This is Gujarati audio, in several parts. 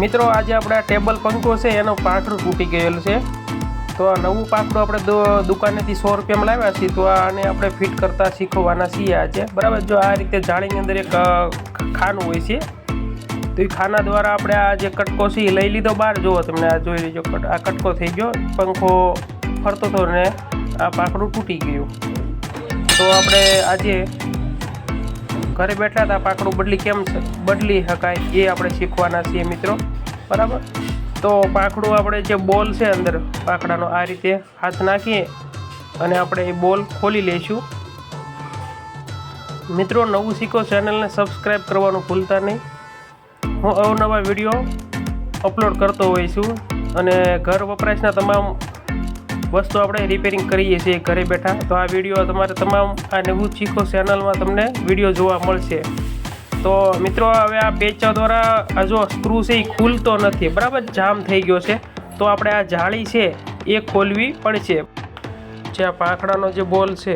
મિત્રો, આજે આપણે ટેબલ પંખો છે, એનો પાંખડું તૂટી ગયેલું છે. તો આ નવું પાકડું આપણે દુકાનેથી સો રૂપિયામાં લાવ્યા છીએ, તો આને આપણે ફિટ કરતા શીખવાના છીએ આજે. બરાબર, જો આ રીતે જાળીની અંદર એક ખાનું હોય છે, તો એ ખાના દ્વારા આપણે આ જે કટકો છે, એ લઈ લીધો બહાર. જુઓ તમને, આ જોઈ લેજો આ કટકો થઈ ગયો. પંખો ફરતો હતો ને આ પાકડું તૂટી ગયું. તો આપણે આજે ઘરે બેઠા હતા પાકડું બદલી કેમ બદલી શકાય, એ આપણે શીખવાના છીએ મિત્રો. બરાબર? તો પાકડું આપણે જે બોલ છે અંદર પાકડાનો આ રીતે હાથ નાખીએ અને આપણે એ બોલ ખોલી લઈશું. મિત્રો, નવું શીખો ચેનલને સબસ્ક્રાઈબ કરવાનું ભૂલતા નહીં. હું અવનવા વીડિયો અપલોડ કરતો હોઈશું અને ઘર વપરાશના તમામ વસ્તુ આપણે રિપેરિંગ કરીએ છીએ ઘરે બેઠા. તો આ વીડિયો તમારે તમામ આ નવું શીખો ચેનલમાં તમને વીડિયો જોવા મળશે. તો મિત્રો, હવે આ પેચા દ્વારા આ જો સ્ક્રૂ છે એ ખુલતો નથી. બરાબર? જામ થઈ ગયો છે. તો આપણે આ જાળી છે એ ખોલવી પડશે. જે આ પાંખડાનો જે બોલ છે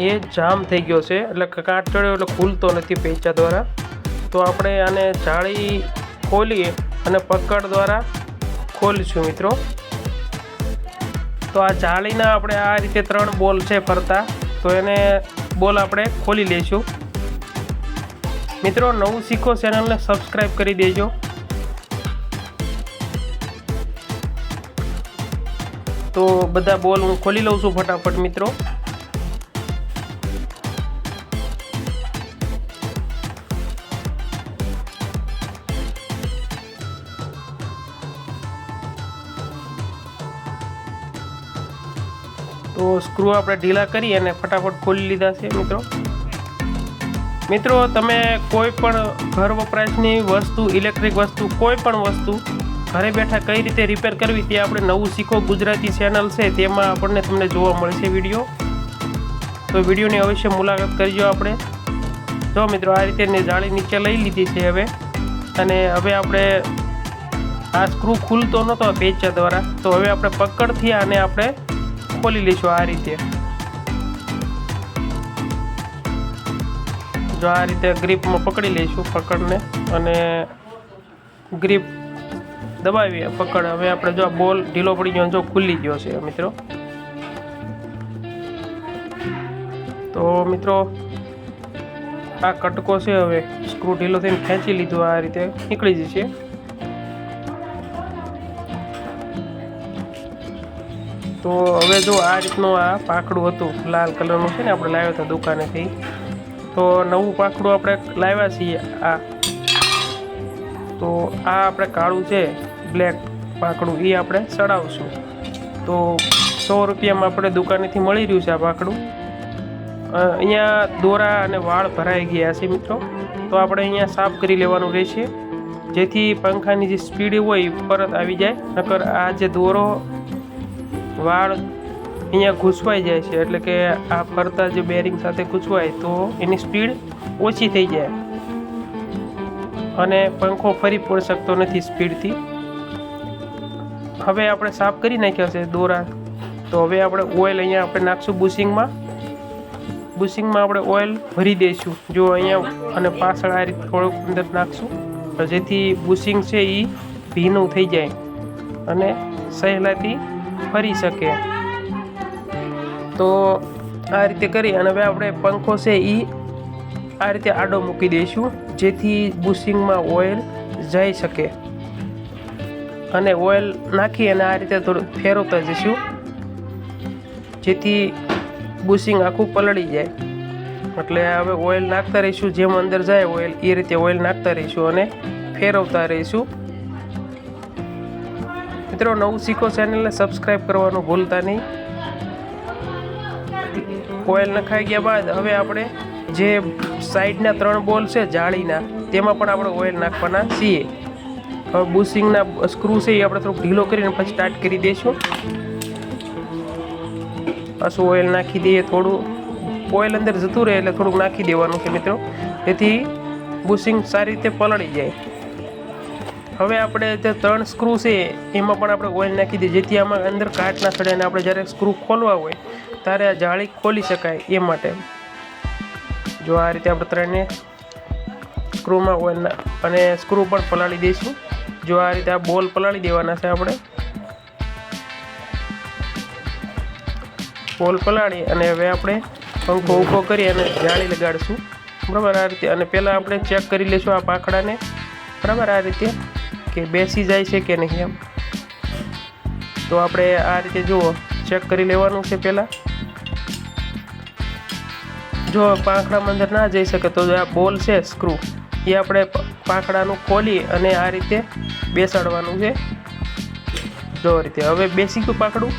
એ જામ થઈ ગયો છે. એટલે કાટ ચડ્યો એટલે ખુલતો નથી પેચા દ્વારા. તો આપણે આને જાળી ખોલીએ અને પકડ દ્વારા ખોલીશું મિત્રો. તો આ જાળીના આપણે આ રીતે ત્રણ બોલ છે ફરતા, તો એને બોલ આપણે ખોલી લઈશું. મિત્રો, નવું શીખો ચેનલને સબસ્ક્રાઈબ કરી દેજો. તો બધા બોલ હું ખોલી લઉં છું ફટાફટ, મિત્રો. તો સ્ક્રૂ આપણે ઢીલા કરી અને ફટાફટ ખોલી લીધા છે, મિત્રો. મિત્રો, તમે કોઈ પણ ઘર વપરાશની વસ્તુ ઇલેક્ટ્રિક વસ્તુ, કોઈ પણ વસ્તુ ઘરે બેઠા કઈ રીતે રિપેર કરવી તે આપણે નવું શીખો ગુજરાતી ચેનલ છે, તેમાં આપણને તમને જોવા મળશે વીડિયો તો વિડીયોની અવશ્ય મુલાકાત કરજો આપણે. જો મિત્રો, આ રીતે જાળી નીચે લઈ લીધી છે હવે. અને હવે આપણે આ સ્ક્રૂ ખુલતો નહોતો પેચા દ્વારા. તો હવે આપણે પકડથી આને આપણે ખોલી લઈશું આ રીતે જો આ રીતે ગ્રીપમાં પકડી લઈશું પકડને અને ગ્રીપ દબાવીએ પકડ હવે આપણે જો બોલ ઢીલો પડી ગયો, જો ખુલી ગયો છે, મિત્રો. તો, મિત્રો, આ કટકો છે હવે. સ્ક્રૂ ઢીલો થઈને ખેંચી લીધું આ રીતે. નીકળી જશે. તો હવે જો આ રીતનું આ પાકડું હતું, લાલ કલરનું છે ને, આપણે લાવ્યા હતા દુકાનેથી. તો નવું પાંખડું આપણે લાવ્યા છીએ આ. તો આ આપણે કાળું છે, બ્લેક પાકડું એ આપણે ચડાવશું તો સો રૂપિયામાં આપણે દુકાનેથી મળી રહ્યું છે આ પાકડું અહીંયા દોરા અને વાળ ભરાઈ ગયા છે મિત્રો. તો આપણે અહીંયા સાફ કરી લેવાનું રહેશે. જેથી પંખાની જે સ્પીડ હોય પરત આવી જાય. નકર આ જે દોરો વાળ અહીંયા ઘૂસવાઈ જાય છે, એટલે કે આ ફરતા જે બેરિંગ સાથે ઘૂસવાય તો એની સ્પીડ ઓછી થઈ જાય. અને પંખો ફરી પડી શકતો નથી સ્પીડથી. હવે આપણે સાફ કરી નાખ્યા છે દોરા. તો હવે આપણે ઓઇલ અહીંયા આપણે નાખશું બુશિંગમાં. બુશિંગમાં આપણે ઓઇલ ભરી દઈશું. જો અહીંયા અને પાછળ આ રીતે થોડુંક અંદર નાખશું. જેથી બુશિંગ છે એ ભીનું થઈ જાય. અને સહેલાઈથી ફરી શકે. તો આ રીતે કરી અને હવે આપણે પંખો છે એ આ રીતે આડો મૂકી દઈશું, જેથી બુશિંગમાં ઓઇલ જઈ શકે. અને ઓઇલ નાખી અને આ રીતે થોડું ફેરવતા જઈશું, જેથી બુશિંગ આખું પલળી જાય. એટલે હવે ઓઇલ નાખતા રહીશું, જેમ અંદર જાય ઓઇલ એ રીતે ઓઇલ નાખતા રહીશું અને ફેરવતા રહીશું. મિત્રો, નવું શીખો ચેનલને સબસ્ક્રાઈબ કરવાનું ભૂલતા નહીં. ઓઇલ નખાઈ ગયા બાદ હવે આપણે જે સાઈડના ત્રણ બોલ છે જાળીના, તેમાં પણ આપણે ઓઇલ નાખવાના છીએ. હવે બુશિંગના સ્ક્રૂ છે એ આપણે થોડુંક ઢીલો કરીને પછી સ્ટાર્ટ કરી દઈશું. પાછું ઓઇલ નાખી દઈએ થોડું. ઓઇલ અંદર જતું રહે એટલે થોડુંક નાખી દેવાનું છે મિત્રો. તેથી બુશિંગ સારી રીતે પલળી જાય. હવે આપણે જે ત્રણ સ્ક્રૂ છે, એમાં પણ આપણે ઓઇલ નાખી દઈએ. જેથી આમાં અંદર કાટ ના ચડે અને આપણે જ્યારે સ્ક્રૂ ખોલવા હોય, ત્યારે આ જાળી ખોલી શકાય એ માટે. જો આ રીતે આપણે ત્રણે સ્ક્રૂમાં ઓઇલ અને સ્ક્રૂ પણ પલાળી દઈશું. જો આ રીતે આ બોલ પલાળી દેવાના છે આપણે. બોલ પલાળી અને હવે આપણે પંખો ઊભો કરી અને જાળી લગાડીશું. બરાબર આ રીતે. અને પહેલાં આપણે ચેક કરી લઈશું આ પાખડાને. બરાબર આ રીતે. કે બેસી જાય છે કે નહીં એમ? તો આપણે આ રીતે જુઓ ચેક કરી લેવાનું છે પહેલાં. જો પાંખડામાં અંદર ના જઈ શકે તો આ બોલ છે સ્ક્રૂ એ આપણે પાંખડાનું ખોલી અને આ રીતે બેસાડવાનું છે. જો રીતે. હવે બેસી ગયું પાંખડું.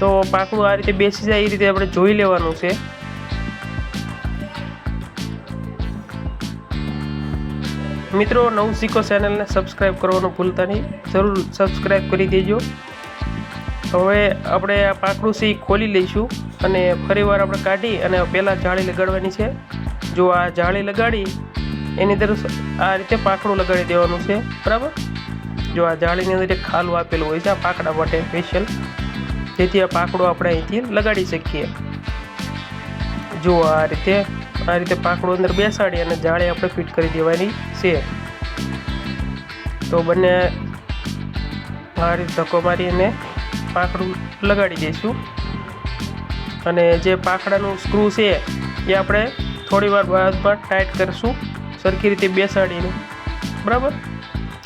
તો પાંખડું આ રીતે બેસી જાય, એ રીતે આપણે જોઈ લેવાનું છે. મિત્રો, નવું શીખો ચેનલને સબસ્ક્રાઈબ કરવાનું ભૂલતા નહીં. જરૂર સબસ્ક્રાઈબ કરી દેજો. હવે આપણે આ પાકડુસી ખોલી લઈશું અને ફરીવાર આપણે કાઢી અને પહેલાં જાળી લગાડવાની છે. જો આ જાળી લગાડી, એની અંદર આ રીતે પાકડું લગાડી દેવાનું છે. બરાબર? જો આ જાળીની અંદર એક ખાલું આપેલું હોય છે, આ પાકડા માટે સ્પેશિયલ જેથી આ પાકડું આપણે અહીંથી લગાડી શકીએ. જો આ રીતે આ રીતે પાકડું અંદર બેસાડી અને જાળી આપણે ફિટ કરી દેવાની છે. તો બંને આ રીતે ધક્કો મારી અને પાંખડું લગાડી દઈશું. અને જે પાકડાનું સ્ક્રૂ છે, એ આપણે થોડી વાર બાદમાં ટાઈટ કરીશું. સરખી રીતે બેસાડીને. બરાબર?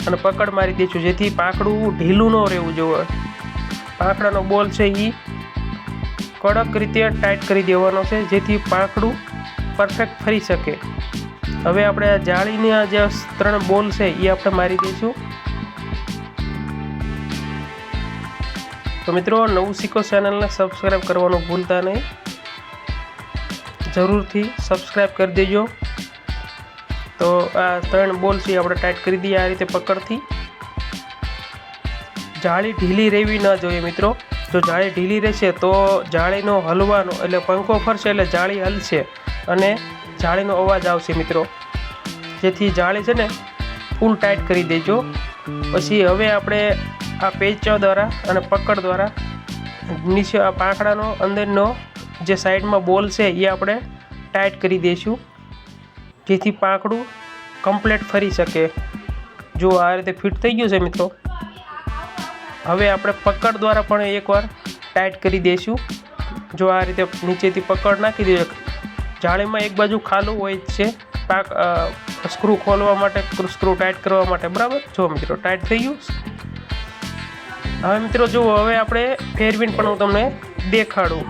અને પકડ મારી દઈશું, જેથી પાકડું ઢીલું ન રહેવું જોઈએ પાકડાનો બોલ છે એ કડક રીતે ટાઈટ કરી દેવાનો છે, જેથી પાંખડું પરફેક્ટ ફરી શકે. હવે આપણે આ જાળીના જે ત્રણ બોલ છે, એ આપણે મારી દઈશું. તો મિત્રો, નવું શીખો ચેનલને સબસ્ક્રાઈબ કરવાનું ભૂલતા નહીં. જરૂરથી સબસ્ક્રાઈબ કરી દેજો. તો આ ત્રણ બોલ છે આપણે ટાઈટ કરી દઈએ આ રીતે પકડથી. જાળી ઢીલી રહેવી ન જોઈએ મિત્રો. જો જાળી ઢીલી રહેશે, તો જાળીનો હલવાનો એટલે પંખો ફરશે એટલે જાળી હલશે. અને જાળીનો અવાજ આવશે મિત્રો. જેથી જાળી છે ને ફૂલ ટાઈટ કરી દેજો. પછી હવે આપણે આ પેચા દ્વારા અને પકડ દ્વારા નીચે આ પાંખડાનો અંદરનો જે સાઈડમાં બોલ છે એ આપણે ટાઈટ કરી દઈશું જેથી પાંખડું કમ્પ્લેટ ફરી શકે. જો આ રીતે ફિટ થઈ ગયું છે મિત્રો. હવે આપણે પકડ દ્વારા પણ એકવાર ટાઈટ કરી દઈશું જો આ રીતે નીચેથી પકડ નાખી દઈએ જાળીમાં એક બાજુ ખાલું હોય જ છે, પાક સ્ક્રૂ ખોલવા માટે, સ્ક્રૂ ટાઈટ કરવા માટે, બરાબર? જો મિત્રો, ટાઈટ થઈ ગયું. હવે મિત્રો, જુઓ, હવે આપણે ફેરવીને પણ હું તમને દેખાડું.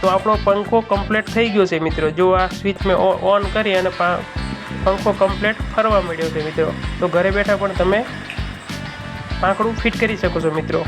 તો આપણો પંખો કમ્પ્લીટ થઈ ગયો છે મિત્રો. જો આ સ્વિચ મેં ઓન કરી અને પંખો કમ્પ્લીટ ફરવા મળ્યો છે મિત્રો. તો ઘરે બેઠા પણ તમે પાંખડું ફિટ કરી શકો છો મિત્રો.